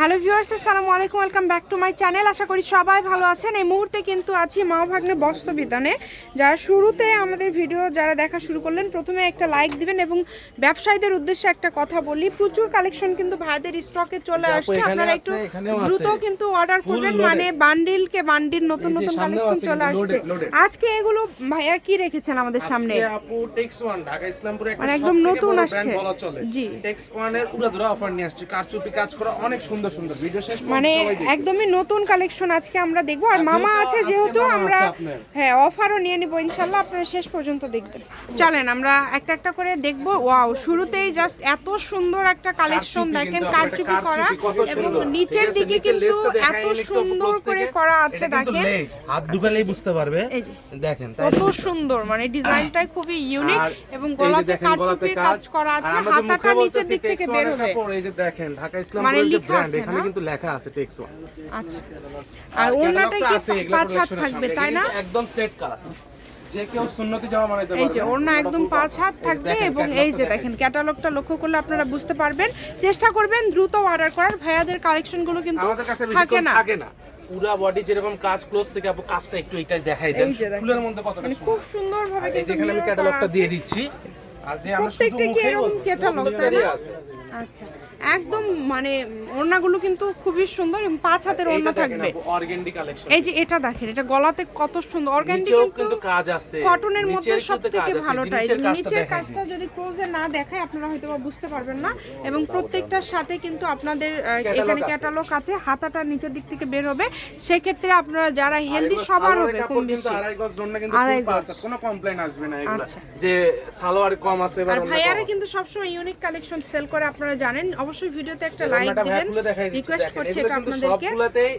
Hello viewers আসসালামু আলাইকুম welcome back to my channel. আশা করি সবাই ভালো আছেন। এই মুহূর্তে কিন্তু আছি মা ভাগ্নে বস্ত্র বিতানে যারা শুরুতে আমাদের ভিডিও যারা দেখা শুরু করলেন প্রথমে একটা লাইক দিবেন এবং ব্যবসায়ীদের উদ্দেশ্যে একটা কথা বলি। প্রচুর কালেকশন কিন্তু ভাইদের স্টকে চলে আসছে। আপনারা একটু দ্রুত কিন্তু অর্ডার করবেন। মানে বান্ডিল কে বান্ডিল নতুন নতুন কালেকশন চলে আসছে। আজকে এগুলো ভাইয়া কি রেখেছেন আমাদের সামনে? আজকে আপু টেক্স ওয়ান ঢাকা ইসলামপুরে একটা মানে একদম নতুন আসছে। জি। টেক্স ওয়ানের উড়াধুরা অফার নিয়ে আসছে। কারচুপি কাজ করা অনেক সুন্দর সুন্দর ভিডিও শেষ মানে একদমই নতুন কালেকশন আজকে আমরা দেখব। আর মামা আছে যেহেতু আমরা হ্যাঁ অফারও নিয়ে নিব ইনশাল্লাহ আপনারা শেষ পর্যন্ত দেখবেন। চলেন আমরা একটা একটা করে দেখব। ওয়াও শুরুতেই জাস্ট এত সুন্দর একটা কালেকশন দেখেন কারচুপি করা। এবং নিচের দিকে কিন্তু এত সুন্দর করে করা আছে দেখেন। হাত দুবেলেই বুঝতে পারবে। দেখেন কত সুন্দর মানে ডিজাইনটাই খুবই ইউনিক এবং গলাতে কারচুপির কাজ। করা আছে হাতাটা নিচের দিক থেকে বের হবে। এই যে দেখেন ঢাকা মানে ইসলামপুরের যে লেখা আছে, এখানে কিন্তু লেখা আছে টেক্স ওয়ান আচ্ছা। আর ওড়নাটা কি পাঁচ হাত থাকবে তাই না? একদম সেট কালার যে কেউ সুন্নতি জামা বানাইতে এই যে ওড়না একদম পাঁচ হাত থাকবে এবং এই যে দেখেন ক্যাটালগটা লক্ষ্য করলে আপনারা বুঝতে পারবেন। চেষ্টা করবেন দ্রুত অর্ডার করার। ভাইয়াদের কালেকশনগুলো কিন্তু থাকে না। থাকে না। পুরা বডি যেরকম কাজ ক্লোজ থেকে আপু কাজটা একটু এটা দেখাই দেন। এই যে দেখেন। ফুলের মধ্যে কতটা মানে খুব কিন্তু এখানে আমি ক্যাটালগটা দিয়ে দিচ্ছি। আর যে আমরা শুধু প্রত্যেকটা কি মুখেই এরকম বলব ক্যাটালগ তাই না? আছে। আচ্ছা। একদম মানে ওড়নাগুলো কিন্তু খুবই সুন্দর এবং পাঁচ হাতের ওড়না থাকবে। এই যে এটা দেখেন এটা গলাতে কত সুন্দর। অর্গানটি নিচেও কিন্তু কাজ আছে। কটনের মধ্যে নিচের সব কিন্তু থেকে কাজ আছে, ভালোটা এই নিচের কাজটা যদি ক্লোজে না দেখায় আপনারা হয়তো বুঝতে পারবেন না। এবং প্রত্যেকটার সাথে কিন্তু আপনাদের এখানে ক্যাটালগ আছে হাতাটা নিচের দিক থেকে বের হবে। সেক্ষেত্রে আপনারা যারা হেলদি সবার হবে কম কিন্তু বেশি আড়াই গজ জন্য কিন্তু আড়াই গজ। আছে, কোনো কমপ্লেইন আসবে না এগুলো। আচ্ছা। যে সালোয়ার কম আছে আর ভাইয়ারা। কিন্তু সবসময় ইউনিক কালেকশন সেল করে আপনারা জানেন। অবশ্যই ভিডিওতে একটা লাইক দিবেন। রিকোয়েস্ট করছি এটা আপনাদেরকে। সবগুলোতেই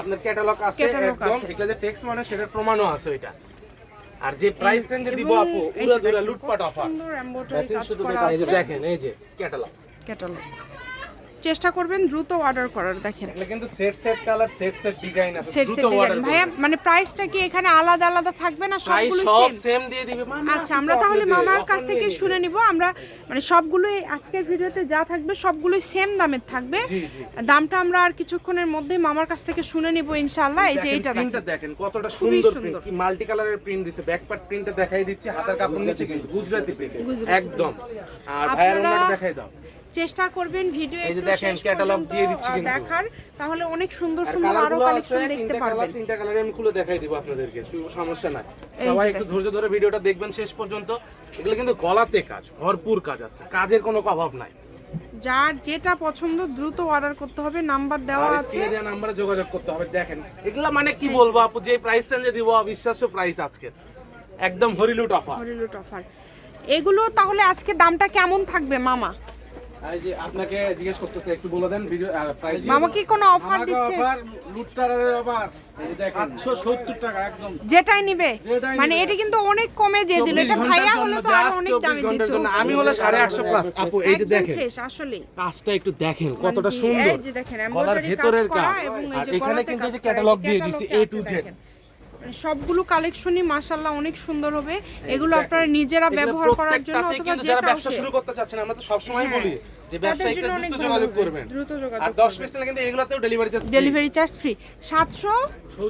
আপনার ক্যাটালগ আছে একদম আছে। যে টেক্সট মানে সেটা প্রমাণও আছে এটা আর যে প্রাইস রেঞ্জে দিব আপু পুরো দুরা লুটপাট অফার সুন্দর এমব্রয়ডারি কাজ করা দেখা এই যে আছে। দেখেন এই যে ক্যাটালগ ক্যাটালগ চেষ্টা করবেন দ্রুত অর্ডার করার দেখেন। কিন্তু set set colour set set design আছে। সেট দ্রুত সেট অর্ডার ডিজাইন ভাইয়া মানে প্রাইসটা কি এখানে আলাদা আলাদা থাকবে না সবগুলো সব সেম দিয়ে দিবে। মামা আচ্ছা আমরা তাহলে মামার কাছ থেকে শুনে নিব। আমরা মানে সবগুলোই আজকের ভিডিওতে যা থাকবে সবগুলোই সেম দামের থাকবে। দামটা আমরা আর কিছুক্ষণের মধ্যে মামার কাছ থেকে শুনে নিব ইনশাআল্লাহ। এই যে এইটা প্রিন্টটা দেখেন। কতটা সুন্দর সুন্দর। প্রিন্ট কি মাল্টি কালারের প্রিন্ট দিছে। ব্যাক পার্ট প্রিন্টটা দেখাই দিচ্ছি হাতের কাপড় নিচে কিন্তু গুজরাটি প্রিন্ট একদম। আর ভাইয়ার ওনাটা দেখাই দাও। চেষ্টা করবেন ভিডিও একটু দেখেন, শেষ catalog দিয়ে দিচ্ছি কিন্তু। দেখার তাহলে অনেক সুন্দর সুন্দর আরও কালেকশন দেখতে পারবেন। তিনটা কালারে আমি খুলে দেখাই দিব আপনাদেরকে সমস্যা নাই। সবাই একটু ধৈর্য ধরে ভিডিওটা দেখবেন শেষ পর্যন্ত। এগুলো কিন্তু গলাতে কাজ ভরপুর কাজ আছে কাজের কোনো অভাব নাই। যার যেটা পছন্দ দ্রুত অর্ডার করতে হবে নাম্বার দেওয়া আছে। দেওয়া নাম্বারে যোগাযোগ করতে হবে। দেখেন এগুলা মানে কি বলব আপু যে প্রাইস রেঞ্জে দিব অবিশ্বাস্য প্রাইস আজকে একদম হরিলুট অফার হরিলুট অফার এগুলো তাহলে আজকে দামটা কেমন থাকবে মামা? আপনাকে জিজ্ঞেস করতেছে একটু বলে দেন ভিডিও প্রাইস মামা কি কোনো অফার দিচ্ছে? অফার টাকা একদম। যেটাই নিবে। মানে এটা কিন্তু অনেক কমে দিয়ে দিল। এটা ভাইয়া হলে তো আরও অনেক দামে দিত। আমি হলে সাড়ে আটশো প্লাস আপু এই যে দেখেন। ফ্রেশ আসলে কাজটা একটু দেখেন কতটা সুন্দর এই যে দেখেন, ভেতরের কাজ করা এবং এই যে এখানে কিন্তু যে ক্যাটালগ দিয়ে এ টু জেড। মানে সবগুলো কালেকশনই মাশাআল্লাহ অনেক সুন্দর হবে। এগুলো। আপনারা নিজেরা ব্যবহার করার জন্য অথবা যে যারা ব্যবসা শুরু করতে চাচ্ছেন আমরা তো সবসময় হ্যাঁ। বলি যে অনেক দ্রুত যোগাযোগ করবেন। দ্রুত যোগাযোগ আর 10 পিস নিলে কিন্তু এগুলাতেও delivery charge delivery charge free সাতশো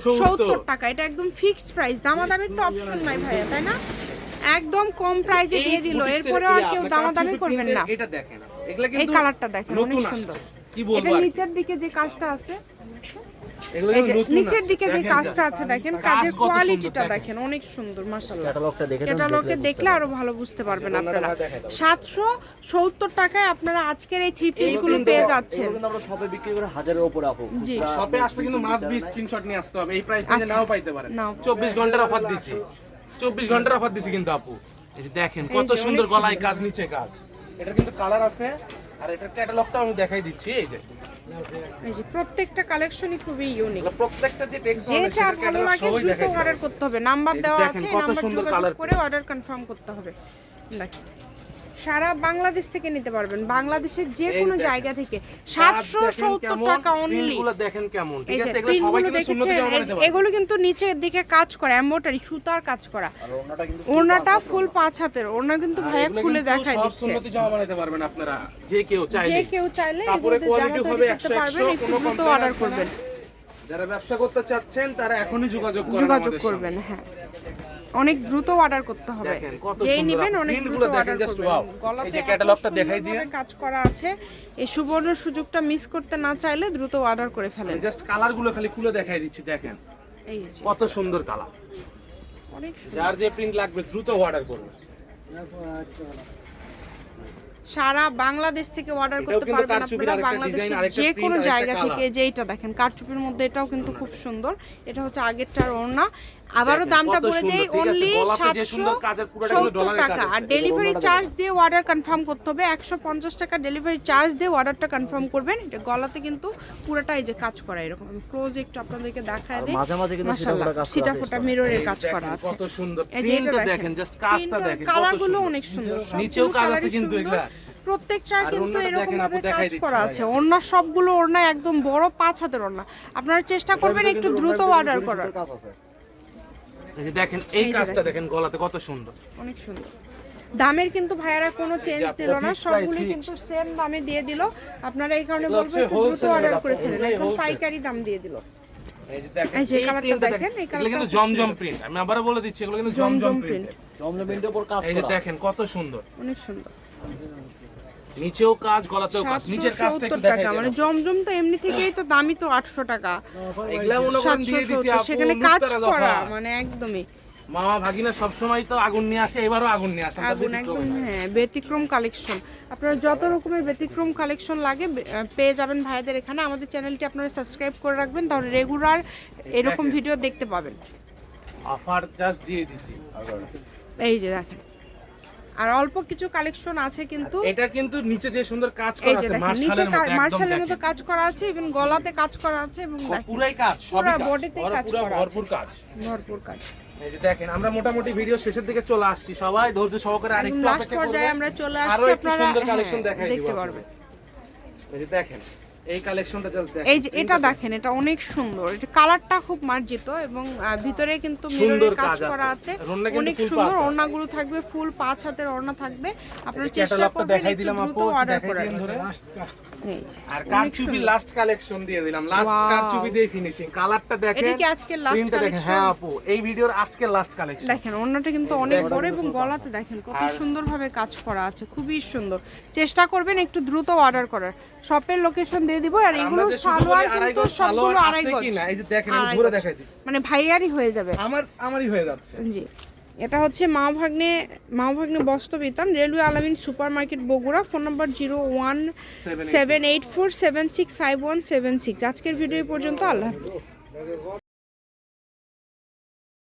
সত্তর। সত্তর টাকা। এটা একদম ফিক্সড প্রাইস দামাদামির তো অপশন নাই ভাইয়া তাই না? একদম কম প্রাইজে দিয়ে দিল। এরপরে আর কেউ দামাদামি করবেন না। এটা দেখেন এগুলা কিন্তু এই কালারটা দেখেন অনেক সুন্দর। কি এটা বলব কি? নিচের দিকে যে কাজটা আছে নিচের দিকে যে দেখেন কাজটা আছে দেখেন কাজের কত সুন্দর, কোয়ালিটিটা দেখেন। অনেক সুন্দর মাশাআল্লাহ। ক্যাটালগটা ক্যাটালগে দেখলে আরও ভালো বুঝতে পারবেন আপনারা। ভাই দেখাই দাও। সাতশো সত্তর টাকায় আপনারা আজকের এই থ্রি পিসগুলো পেয়ে যাচ্ছেন। এগুলো আমরা শপে বিক্রি করে হাজারের উপরে আপু শপে আসলে কিন্তু মাস বি স্ক্রিনশট নিয়ে আসতে হবে এই প্রাইস আচ্ছা। নাও পাইতে পারেন। 24 ঘণ্টার অফার দিছি। 24 ঘণ্টার অফার দিছি কিন্তু আপু। এই যে দেখেন কত সুন্দর গলায় কাজ নিচে কাজ। এটা কিন্তু কালার আছে আর এটার ক্যাটালগটা আমি দেখাই দিচ্ছি এই যে। এই যে প্রত্যেকটা কালেকশনই খুবই ইউনিক প্রত্যেকটা যে টেক্সট যেটা ভালো লাগে দ্রুত অর্ডার করতে হবে। নাম্বার দেওয়া আছে নাম্বার যোগাযোগ করে অর্ডার কনফার্ম করতে হবে। দেখেন। সারা বাংলাদেশ থেকে নিতে পারবেন। বাংলাদেশের যে কোনো জায়গা থেকে। সাতশো সত্তর টাকা অনলি দেখেন কেমন। ঠিক আছে? এগুলো কিন্তু নিচের দিকে কাজ করা এম্বোটারি সুতার কাজ করা। ওনাটা ফুল পাঁচ হাতের ওড়না। কিন্তু ভাইয়া খুলে দেখায় দিচ্ছে। সুন্নতি জামা বানাতে পারবেন আপনারা। যে কেউ যে চাইলে। কেউ চাইলে কাপড়ের এগুলোতে হবে তৈরি করতে 100, পারবেন কোনো দ্রুত অর্ডার করবেন। যারা ব্যবসা করতে চাচ্ছেন তারা এখনই যোগাযোগ করেন যোগাযোগ করবেন হ্যাঁ। অনেক দ্রুত অর্ডার করতে হবে। যেই নেবেন অনেক দ্রুত অর্ডার করবেন। গলাতে এই ক্যাটালগটা দেখাই দিয়ে। কাজ করা আছে এই সুবর্ণ সুযোগটা মিস করতে না চাইলে দ্রুত অর্ডার করে ফেলেন। জাস্ট কালারগুলো খালি খুলে দেখাই দিচ্ছি দেখেন। এই কত সুন্দর কালার অনেক যার যে প্রিন্ট লাগবে দ্রুত অর্ডার করবে সারা বাংলাদেশ থেকে অর্ডার করতে পারবেন আপনারা বাংলাদেশের যে কোনো জায়গা থেকে যে এটা দেখেন কারচুপির মধ্যে এটাও কিন্তু খুব সুন্দর। এটা হচ্ছে আগেরটার ওড়না। আবারও দামটা বলে দেই অনলি সাতশো সত্তর টাকা। আর ডেলিভারি চার্জ দিয়ে অর্ডার কনফার্ম করতে হবে। একশো পঞ্চাশ টাকা ডেলিভারি চার্জ দিয়ে অর্ডারটা কনফার্ম করবেন। এটা গলাতে কিন্তু পুরোটা এই যে কাজ করা এরকম। ক্লোজ একটু আপনাদেরকে দেখায় দিই। মাঝে মাঝে কিন্তু মাশাআল্লাহ, সিটা ফোটা মিররের কাজ করা আছে। কত সুন্দর এই যে এটা দেখেন জাস্ট কাজটা দেখেন কালারগুলো অনেক সুন্দর। নিচেও কাজ আছে কিন্তু এগুলা। প্রত্যেকটা আর কিন্তু এরকম ভাবে কাজ করা আছে। ওড়না সবগুলো ওড়না একদম বড় পাঁচ হাতের ওড়না। আপনারা চেষ্টা করবেন একটু দ্রুত অর্ডার করার। এই দেখেন এই কাজটা দেখেন। গলাতে কত সুন্দর। অনেক সুন্দর। দামের কিন্তু ভাইয়ারা কোনো চেঞ্জ দিল না। সবগুলো কিন্তু সেম দামে দিয়ে দিল। আপনারা এই কারণে এগুলো বলব একটু দ্রুত অর্ডার করে ফেলেন একদম পাইকারি দাম দিয়ে দিল। এই যে দেখেন এই যে এই কালারটা দেখেন, এই কালারটা কিন্তু জমজম প্রিন্ট আমি আবারও বলে দিচ্ছি এগুলো কিন্তু জমজম জমজম প্রিন্ট প্রিন্ট জমজমেন্টের উপর কাজ এই যে দেখেন কত সুন্দর। অনেক সুন্দর। নিচেও কাজ গলাতেও কাজ। নিচের কাজটা একটু টাকা মানে জমজম তো এমনি থেকেই তো দামই তো আটশো টাকা। এগুলা মনে করেন দিয়ে দিছি আপু সেখানে কাজ করা মানে একদমই। মামা ভাগিনা সবসময় তো আগুন নিয়ে আসে এবারও আগুন নিয়ে আসে আগুন একদম হ্যাঁ। ব্যতিক্রম কালেকশন আপনারা যত রকমের ব্যতিক্রম কালেকশন লাগে পেয়ে যাবেন ভাইদের এখানে। আমাদের চ্যানেলটি আপনারা সাবস্ক্রাইব করে রাখবেন তাহলে রেগুলার এরকম ভিডিও দেখতে পাবেন। অফার জাস্ট দিয়ে দিছি। এই যে দেখেন। আর অল্প কিছু কালেকশন আছে কিন্তু। এটা কিন্তু নিচে যে সুন্দর কাজ করা আছে নিচে মার্শালের মতো। কাজ করা আছে ইভেন গলাতে কাজ করা আছে এবং পুরাই কাজ সবই পুরা কাজ করা আছে। ভরপুর কাজ। ভরপুর কাজ। এই যে দেখেন আমরা মোটামুটি ভিডিও শেষের দিকে চলে আসছি সবাই ধৈর্য সহকারে আরেকটু লাস্ট অপেক্ষা পর্যায়ে করবেন আমরা চলে আসছি আপনারা সুন্দর হ্যাঁ, কালেকশন দেখাই দিব দেখতে পারবেন। এই যে দেখেন এই কালেকশনটা জাস্ট দেখেন। এই যে এটা দেখেন এটা অনেক সুন্দর। এটা কালারটা খুব মার্জিত এবং ভিতরে কিন্তু মিররের কাজ করা আছে। অনেক সুন্দর। ওড়নাগুলো থাকবে ফুল পাঁচ হাতের ওড়না থাকবে। আপনারা চেষ্টা করবেন দেখাই দিলাম আপু অর্ডার দেখাই আর কারচুপি সুন্দর। লাস্ট কালেকশন দিয়ে দিলাম। লাস্ট কারচুপি দিয়ে ফিনিশিং কালারটা দেখেন। এটা কি দেখেন। collection? হ্যাঁ আপু এই ভিডিওর আজকের লাস্ট কালেকশন দেখেন কিন্তু অনেক বড় এবং গলাতে দেখেন কত সুন্দরভাবে কাজ করা আছে খুবই সুন্দর। চেষ্টা করবেন একটু দ্রুত অর্ডার করার। শপের লোকেশন দিয়ে দিব আর এগুলো সালোয়ার কিন্তু সবগুলো আড়াই গজ। এই যে দেখেন আমি ঘুরে দেখাই দিই মানে ভাইয়ারই হয়ে যাবে। আমার আমারই হয়ে যাচ্ছে। জি। এটা হচ্ছে মা ভাগ্নে মা ভাগ্নে বস্তবিতান railway Alamin super market Bogura phone number zero one seven eight four seven six five one seven six. আজকের ভিডিও পর্যন্ত আল্লাহ হাফিজ।